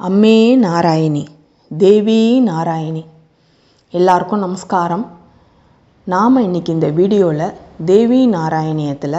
அம்மே நாராயணி தேவி நாராயணி. எல்லாருக்கும் நமஸ்காரம். நாம் இன்னைக்கு இந்த வீடியோவில் தேவி நாராயணியத்தில்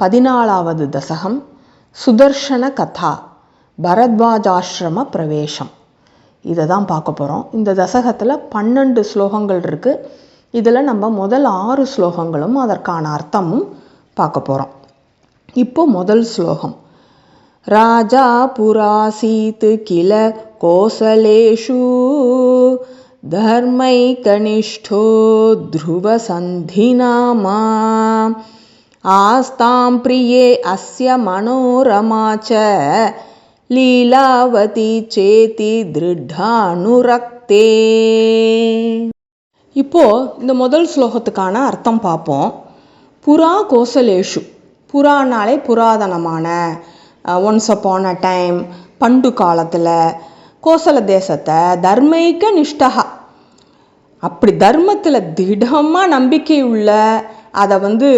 பதினாலாவது தசகம் சுதர்ஷன கதா பரத்வாஜாஸ்ரம பிரவேசம். இதை தான் பார்க்க போகிறோம் இந்த தசகத்தில் பன்னெண்டு ஸ்லோகங்கள் இருக்குது இதில் நம்ம முதல் ஆறு ஸ்லோகங்களும் அதற்கான அர்த்தமும் பார்க்க போகிறோம் இப்போ முதல் ஸ்லோகம். राजा पुरासीत् किल कोसलेषु धर्मैकनिष्ठो ध्रुवसन्धिनामा आस्तां प्रिये अस्य मनोरमा च लीलावती चेति दृढानुरक्ते இப்போ இந்த முதல் ஸ்லோகத்துக்கான அர்த்தம் பார்ப்போம் புறா கோசலேஷு புறானாலே புராதனமான ஒன்ஸ் அப்பான் அ டைம் பண்டு காலத்தில் கோசல தேசத்தை தர்மைக்க நிஷ்டகா அப்படி தர்மத்தில் திடமாக நம்பிக்கை உள்ள அதை வந்து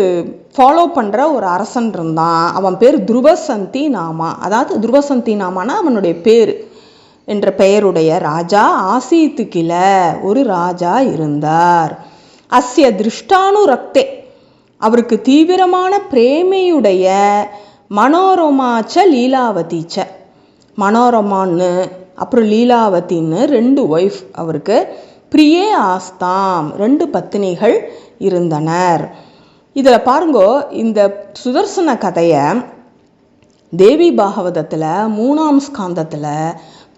ஃபாலோ பண்ணுற ஒரு அரசன் இருந்தான். அவன் பேர் துருவசந்தி நாமா. அதாவது துருவசந்தி நாமானா அவனுடைய பேர். என்ற பெயருடைய ராஜா ஆசீத்து கில ஒரு ராஜா இருந்தார். அஸ்ய திருஷ்டானு ரக்தே. அவருக்கு தீவிரமான பிரேமையுடைய மனோரமாச்ச லீலாவதிச்ச. மனோரமான்னு அப்புறம் லீலாவதின்னு ரெண்டு ஒய்ஃப் அவருக்கு. பிரியே ஆஸ்தாம் ரெண்டு பத்தினிகள் இருந்தனர். இதில் பாருங்கோ இந்த சுதர்சன கதையை தேவி பாகவதத்தில் மூணாம் ஸ்காந்தத்தில்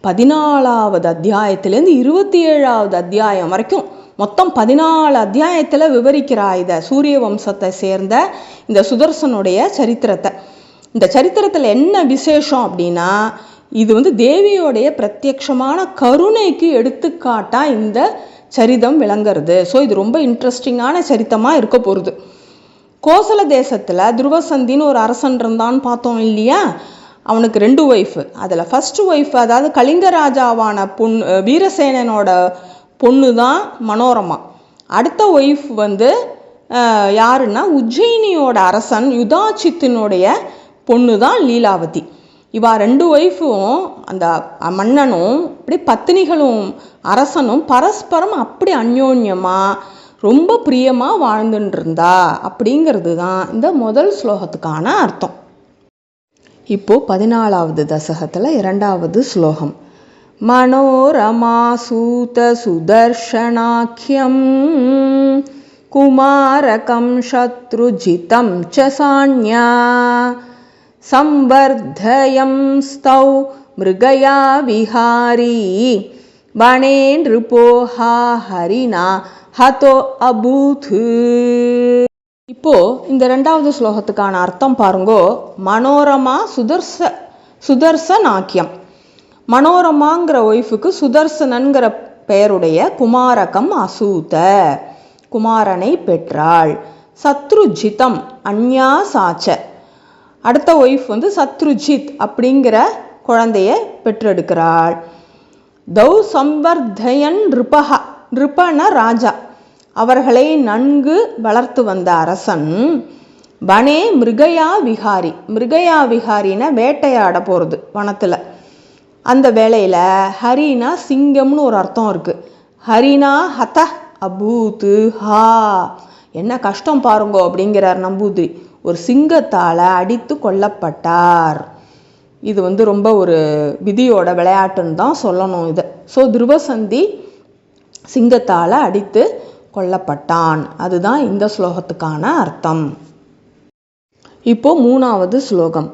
பதினாலாவது அத்தியாயத்திலேருந்து இருபத்தி ஏழாவது அத்தியாயம் வரைக்கும் மொத்தம் பதினாலு அத்தியாயத்தில் விவரிக்கிறா இதை சூரிய வம்சத்தை சேர்ந்த இந்த சுதர்சனுடைய சரித்திரத்தை. இந்த சரித்திரத்தில் என்ன விசேஷம் அப்படின்னா இது வந்து தேவியோடைய பிரத்யக்ஷமான கருணைக்கு எடுத்துக்காட்டாக இந்த சரிதம் விளங்குறது. ஸோ இது ரொம்ப இன்ட்ரெஸ்டிங்கான சரித்தமாக இருக்க போகிறது கோசல தேசத்தில் துருவசந்தின்னு ஒரு அரசன் இருந்தான்னு பார்த்தோம் இல்லையா? அவனுக்கு ரெண்டு ஒய்ஃபு அதில் ஃபஸ்ட்டு ஒய்ஃப் அதாவது கலிங்க ராஜாவான பொன் வீரசேனனோட பொண்ணு தான் மனோரமா. அடுத்த ஒய்ஃப் வந்து யாருன்னா உஜ்ஜயினியோட அரசன் யுதாச்சித்தினுடைய பொண்ணு தான் லீலாவதி. இவா ரெண்டு ஒய்ஃபும் அந்த மன்னனும் அப்படி பத்தினிகளும் அரசனும் பரஸ்பரம் அப்படி அந்யோன்யமாக ரொம்ப பிரியமாக வாழ்ந்துட்டு இருந்தா அப்படிங்கிறது தான் இந்த முதல் ஸ்லோகத்துக்கான அர்த்தம். இப்போ பதினாலாவது தசகத்தில் இரண்டாவது ஸ்லோகம். மனோரமா சூத சுதர்ஷனாக்கியம் குமாரகம் சத்ருஜிதம் சசான்யா संवर्धयं स्तौ मृगया विहारी वणे नृपोहा ஹரினா ஹதோ அபூத் இப்போ இந்த ரெண்டாவது ஸ்லோகத்துக்கான அர்த்தம் பாருங்கோ மனோரமா சுதர்ச சுதர்சனாக்கியம் மனோரமாங்கிற ஒய்ஃபுக்கு சுதர்சனன்கிற பெயருடைய குமாரகம் அசூத குமாரனை பெற்றாள் சத்ருஜிதம் அந்யா சாச்ச அடுத்த ஒய்ஃப் வந்து சத்ருஜித் அப்படிங்கிற குழந்தைய பெற்றெடுக்கிறாள். தௌ சம்வர்தயன் ரிபஹா ரிபன ராஜா. அவர்களை நன்கு வளர்த்து வந்த அரசன் வனே மிருகயா விகாரி. மிருகயா விகாரின்னா வேட்டையாட போகிறது வனத்தில். அந்த வேளையில் ஹரினா சிங்கம்னு ஒரு அர்த்தம் இருக்குது ஹரினா ஹத அபூத்து ஹா. என்ன கஷ்டம் பாருங்கோ அப்படிங்கிறார் நம்பூதிரி. ஒரு சிங்கத்தால் அடித்து கொல்லப்பட்டார். இது வந்து ரொம்ப ஒரு விதியோட விளையாட்டுன்னு தான் சொல்லணும் இதை. ஸோ துருவசந்தி சிங்கத்தால் அடித்து கொல்லப்பட்டான். அதுதான் இந்த ஸ்லோகத்துக்கான அர்த்தம். இப்போ மூணாவது ஸ்லோகம்.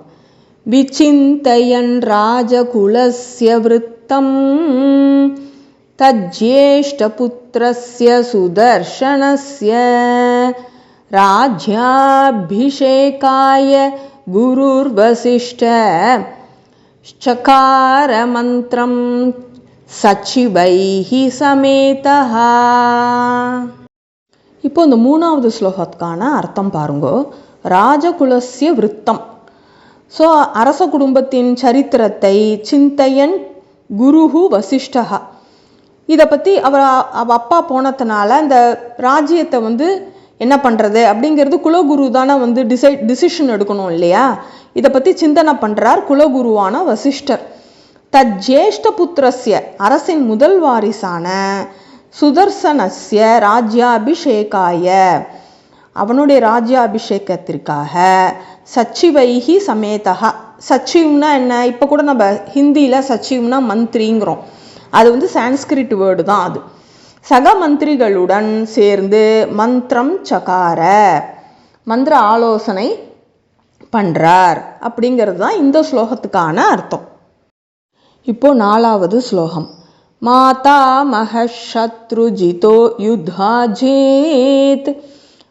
விசிந்தயன் ராஜகுலஸ்ய விருத்தம் தஜ்ஜேஷ்டபுத்திரசிய சுதர்ஷனஸ்ய राज्याभिषेकाय गुरुर्वसिष्ठ चकारमन्त्रं சச்சிவைஹ சமேதா இப்போ இந்த மூணாவது ஸ்லோகத்துக்கான அர்த்தம் பாருங்கோ ராஜகுலசிய விருத்தம் ஸோ அரச குடும்பத்தின் சரித்திரத்தை சிந்தையன் குருஹு வசிஷ்டகா இதை பற்றி அவர் அவ அப்பா போனதுனால இந்த ராஜ்யத்தை வந்து என்ன பண்ணுறது அப்படிங்கிறது குலகுரு தானே வந்து டிசைட் டிசிஷன் எடுக்கணும் இல்லையா? இதை பற்றி சிந்தனை பண்ணுறார் குலகுருவான வசிஷ்டர். தஜ்ஜேஷ்ட புத்திரஸ்ய அரசின் முதல் வாரிசான சுதர்சனஸ்ய ராஜ்யாபிஷேகாய. அவனுடைய ராஜ்யாபிஷேகத்திற்காக சச்சிவைஹி சமேதகா சச்சிவ்னா என்ன? இப்போ கூட நம்ம ஹிந்தியில் சச்சிவ்னா மந்திரிங்கிறோம். அது வந்து சான்ஸ்கிரிட் வேர்டு தான் அது. சக மந்திரிகளுடன் சேர்ந்து மந்திரம் சகார மந்திர ஆலோசனை பண்ணுறார் அப்படிங்கிறது தான் இந்த ஸ்லோகத்துக்கான அர்த்தம். இப்போ நாலாவது ஸ்லோகம். மாதா மகஷத்ருஜிதோ யுத்தாஜேத்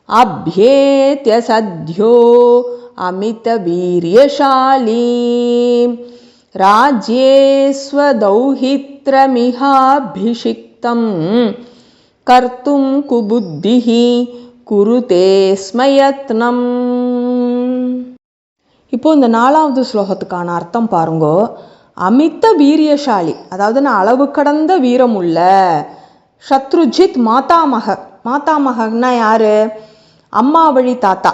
அபியேத்ய சத்யோ அமித வீரியசாலி ராஜ்யே ஸ்வதௌஹித்ரமிஹாபிஷிக்தம் கர்த்தும் कुबुद्धिः குருதே ஸ்மயத்னம் இப்போ இந்த நாலாவது ஸ்லோகத்துக்கான அர்த்தம் பாருங்கோ. அமித்த வீரியசாலி அதாவது நான் அளவு கடந்த வீரம் உள்ள சத்ருஜித் மாதாமக மாதாமகன்னா யாரு? அம்மா வழி தாத்தா.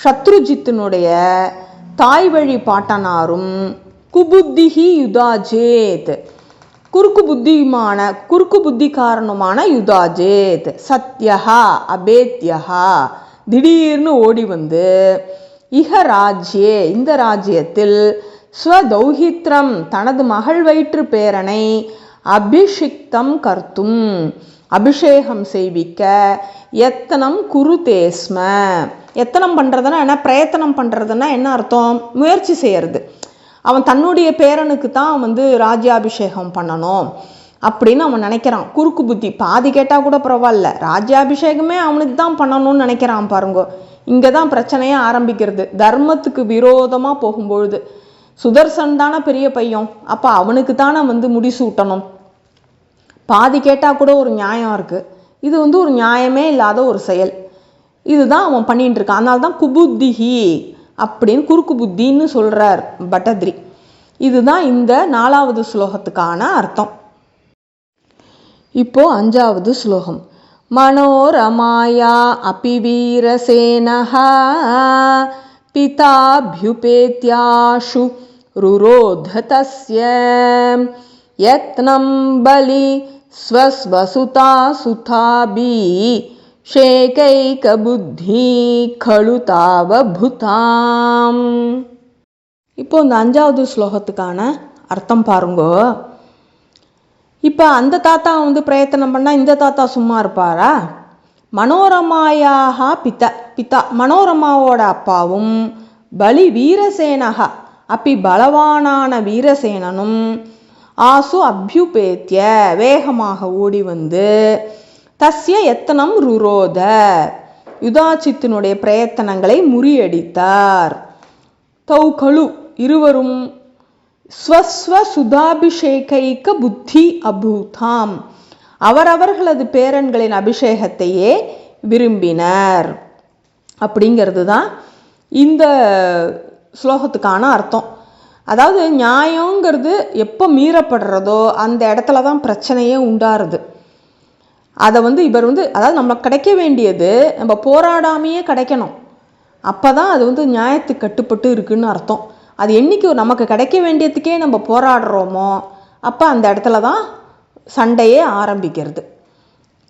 சத்ருஜித்தினுடைய தாய் வழி பாட்டனாரும் குபுத்திஹி யுதாஜேத். குறுக்கு புத்தியுமான குறுக்கு புத்திகாரனுமான யுதாஜேத். சத்யஹா அபேத்யஹா. திடீர்னு ஓடி வந்து இஹ ராஜ்யே இந்த ராஜ்யத்தில் ஸ்வதௌஹித்ரம் தனது மகள் வயிற்று பேரனை அபிஷிக்தம் கர்த்தும். அபிஷேகம் செய்விக்க எத்தனம் குரு தேஸ்ம. எத்தனம் பண்ணுறதுன்னா என்ன? பிரயத்தனம் பண்ணுறதுன்னா என்ன அர்த்தம்? முயற்சி செய்யறது. அவன் தன்னுடைய பேரனுக்கு தான் வந்து ராஜ்யாபிஷேகம் பண்ணணும் அப்படின்னு அவன் நினைக்கிறான். குறுக்கு புத்தி. பாதி கேட்டால் கூட பரவாயில்ல. ராஜ்யாபிஷேகமே அவனுக்கு தான் பண்ணணும்னு நினைக்கிறான் பாருங்க. இங்கே தான் பிரச்சனையே ஆரம்பிக்கிறது. தர்மத்துக்கு விரோதமாக போகும்பொழுது. சுதர்சன் தானே பெரிய பையன். அப்போ அவனுக்கு தானே வந்து முடிசூட்டணும். பாதி கேட்டால் கூட ஒரு நியாயம் இருக்குது இது வந்து ஒரு நியாயமே இல்லாத ஒரு செயல். இதுதான் அவன் பண்ணிகிட்டு இருக்கான். அதனால தான் குபுத்திஹி. அப்படின்னு குறுக்கு புத்தின்னு சொல்கிறார் பட்டத்ரி. இதுதான் இந்த நாலாவது ஸ்லோகத்துக்கான அர்த்தம். இப்போ அஞ்சாவது ஸ்லோகம். மனோரமாயா அபி வீரசேனஹா பிதாபியுபேத்யாஷு ருரோத தஸ்ய யத்னம் பலி ஸ்வஸ்வசுதா சுதாபி ஷேகைகபுத்தி கழு தாவபுதாம் இப்போ இந்த அஞ்சாவது ஸ்லோகத்துக்கான அர்த்தம் பாருங்கோ. இப்போ அந்த தாத்தா வந்து பிரயத்தனம் பண்ணால் இந்த தாத்தா சும்மா இருப்பாரா? மனோரமாயாக பித்த பித்தா மனோரமாவோட அப்பாவும் பலி வீரசேனகா அப்பி பலவானான வீரசேனனும் ஆசு அபியுபேத்திய வேகமாக ஓடி வந்து தஸ்ய எத்தனம் ருரோத. யுதாச்சித்தினுடைய பிரயத்தனங்களை முறியடித்தார். தௌகழு இருவரும் ஸ்வஸ்வ சுதாபிஷேகைக்க புத்தி அபூதாம். அவரவர்களது பேரன்களின் அபிஷேகத்தையே விரும்பினர். அப்படிங்கிறது தான் இந்த ஸ்லோகத்துக்கான அர்த்தம். அதாவது நியாயங்கிறது எப்போ மீறப்படுறதோ அந்த இடத்துல தான் பிரச்சனையே உண்டாருது. அதை வந்து இவர் வந்து அதாவது நமக்கு கிடைக்க வேண்டியது நம்ம போராடாமையே கிடைக்கணும். அப்போ தான் அது வந்து நியாயத்துக்கு கட்டுப்பட்டு இருக்குன்னு அர்த்தம். அது என்றைக்கு நமக்கு கிடைக்க வேண்டியதுக்கே நம்ம போராடுறோமோ அப்போ அந்த இடத்துல தான் சண்டையே ஆரம்பிக்கிறது.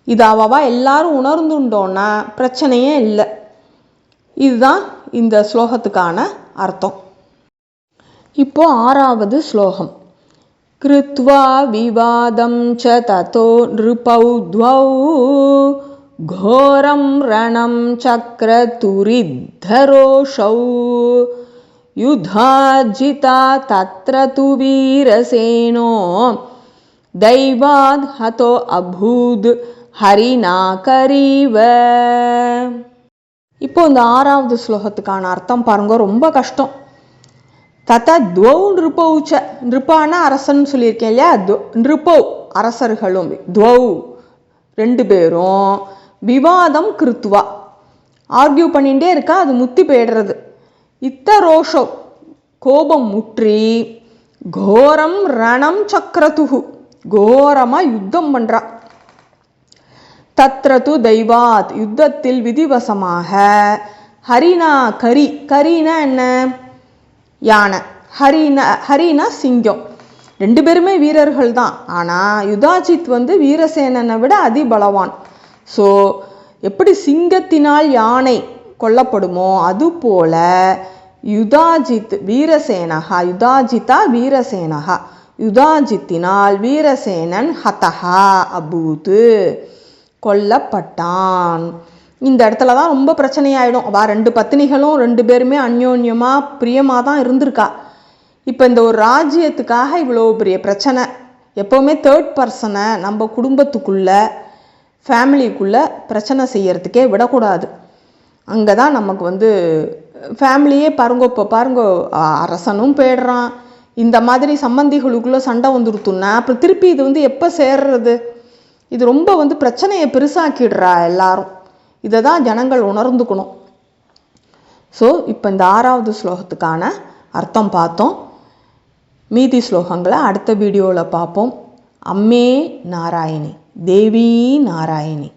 இது அவாவா எல்லாரும் உணர்ந்துண்டோன்னா பிரச்சனையே இல்லை. இதுதான் இந்த ஸ்லோகத்துக்கான அர்த்தம். இப்போது ஆறாவது ஸ்லோகம். कृत्वा विवादं च ततो नृपौ द्वौ घोरं रणं चक्रतुरिद्धरोषौ युधाजिता तत्र तु वीरसेनो दैवाद् हतो अभूद् ஹரிநாகரீவ இப்போ இந்த ஆறாவது ஸ்லோகத்துக்கான அர்த்தம் பாருங்க ரொம்ப கஷ்டம் தத்தா துவௌ நிருப்பௌச்ச நிருப்பான அரசன் சொல்லியிருக்கேன் இல்லையா? து நிருப்பௌ அரசர்களும் துவௌ ரெண்டு பேரும் விவாதம் கிருத்துவா. ஆர்கியூ பண்ணிகிட்டே இருக்கா அது முத்தி போயிடுறது. இத்த ரோஷோ கோபம் முற்றி கோரம் ரணம் சக்கரதுகு கோரமாக யுத்தம் பண்ணுறா தத்ரது தெய்வாத் யுத்தத்தில் விதிவசமாக ஹரினா கரி கரினா என்ன? யானை. ஹரினா ஹரினா சிங்கம். ரெண்டு பேருமே வீரர்கள் தான் ஆனால் யுதாஜித் வந்து வீரசேனனை விட அதிபலவான். ஸோ எப்படி சிங்கத்தினால் யானை கொல்லப்படுமோ அதுபோல யுதாஜித் வீரசேனகா யுதாஜிதா வீரசேனகா. யுதாஜித்தினால் வீரசேனன் ஹதஹா அபூத்து கொல்லப்பட்டான். இந்த இடத்துல தான் ரொம்ப பிரச்சனையாயிடும். வா ரெண்டு பத்தினிகளும் ரெண்டு பேருமே அந்யோன்யமாக பிரியமாக தான் இருந்திருக்கா. இப்போ இந்த ஒரு ராஜ்யத்துக்காக இவ்வளோ பெரிய பிரச்சனை. எப்போவுமே தேர்ட் பர்சனை நம்ம குடும்பத்துக்குள்ள ஃபேமிலிக்குள்ளே பிரச்சனை செய்யறதுக்கே விடக்கூடாது. அங்கே தான் நமக்கு வந்து ஃபேமிலியே பாருங்க இப்போ பாருங்க அரசனும் போயிடுறான். இந்த மாதிரி சம்பந்திகளுக்குள்ளே சண்டை வந்துருத்துன்னா அப்புறம் திருப்பி இது வந்து எப்போ சேர்றது? இது ரொம்ப வந்து பிரச்சனையை பெருசாக்கிடுறா எல்லாரும். இதை தான் ஜனங்கள் உணர்ந்துக்கணும். ஸோ இப்போ இந்த ஆறாவது ஸ்லோகத்துக்கான அர்த்தம் பார்த்தோம். மீதி ஸ்லோகங்களை அடுத்த வீடியோவில் பார்ப்போம். அம்மே நாராயணி தேவி நாராயணி.